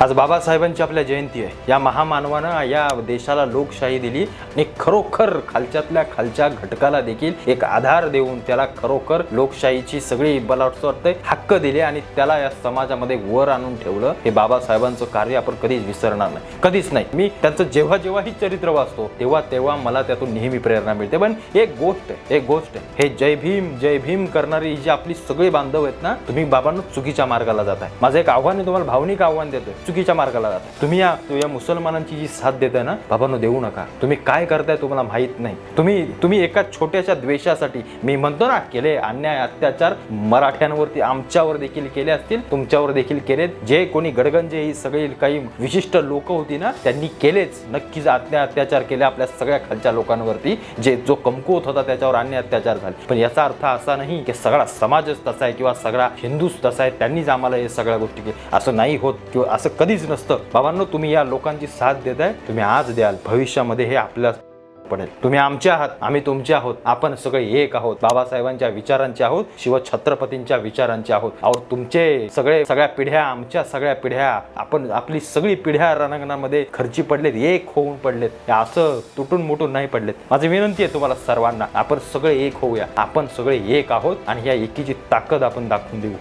आज बाबासाहेबांची आपल्या जयंती आहे. या महामानवानं या देशाला लोकशाही दिली आणि खरोखर खालच्यातल्या खालच्या घटकाला देखील एक आधार देऊन त्याला खरोखर लोकशाहीची सगळी मला असं वाटतंय हक्क दिले आणि त्याला या समाजामध्ये वर आणून ठेवलं. हे बाबासाहेबांचं कार्य आपण कधीच विसरणार नाही. कधीच नाही. मी त्यांचं जेव्हा जेव्हाही चरित्र वाचतो तेव्हा तेव्हा मला त्यातून नेहमी प्रेरणा मिळते. पण एक गोष्ट आहे एक गोष्ट आहे. हे जय भीम जय भीम करणारी ही जी आपली सगळी बांधव आहेत ना तुम्ही बाबांना चुकीच्या मार्गाला जाताय. माझं एक आव्हान आहे तुम्हाला भावनिक आव्हान देतोय. चुकीच्या मार्गाला जातात. तुम्ही या या मुसलमानांची जी साथ देताय ना बाबांनो देऊ नका. तुम्ही काय करताय तुम्हाला माहीत नाही. तुम्ही तुम्ही एका छोट्याशा द्वेषासाठी मी म्हणतो ना केले अन्याय अत्याचार मराठ्यांवरती आमच्यावर देखील केले असतील तुमच्यावर देखील केलेत. जे कोणी गडगंजे ही सगळी काही विशिष्ट लोक होती ना त्यांनी केलेच. नक्कीच अन्याय अत्याचार केले आपल्या सगळ्या खालच्या लोकांवरती. जे जो कमकुवत होता त्याच्यावर अन्याय अत्याचार झाले. पण याचा अर्थ असा नाही की सगळा समाजच तसा आहे किंवा सगळा हिंदूच तसा आहे त्यांनीच आम्हाला हे सगळ्या गोष्टी केल्या. असं नाही होत किंवा असं कधीच नसतं. बाबांनो तुम्ही या लोकांची साथ देताय तुम्ही आज द्याल. भविष्यामध्ये हे आपल्या पडेल. तुम्ही आमचे आहात. आम्ही तुमचे आहोत. आपण सगळे एक आहोत. बाबासाहेबांच्या विचारांचे आहोत. शिवछत्रपतींच्या विचारांचे आहोत. और तुमचे सगळे सगळ्या पिढ्या आमच्या सगळ्या पिढ्या आपण आपली सगळी पिढ्या रणांगणामध्ये खर्ची पडलेत. एक होऊन पडलेत. असं तुटून मुटून नाही पडलेत. माझी विनंती आहे तुम्हाला सर्वांना आपण सगळे एक होऊया. आपण सगळे एक आहोत आणि या एकीची ताकद आपण दाखवून देऊ.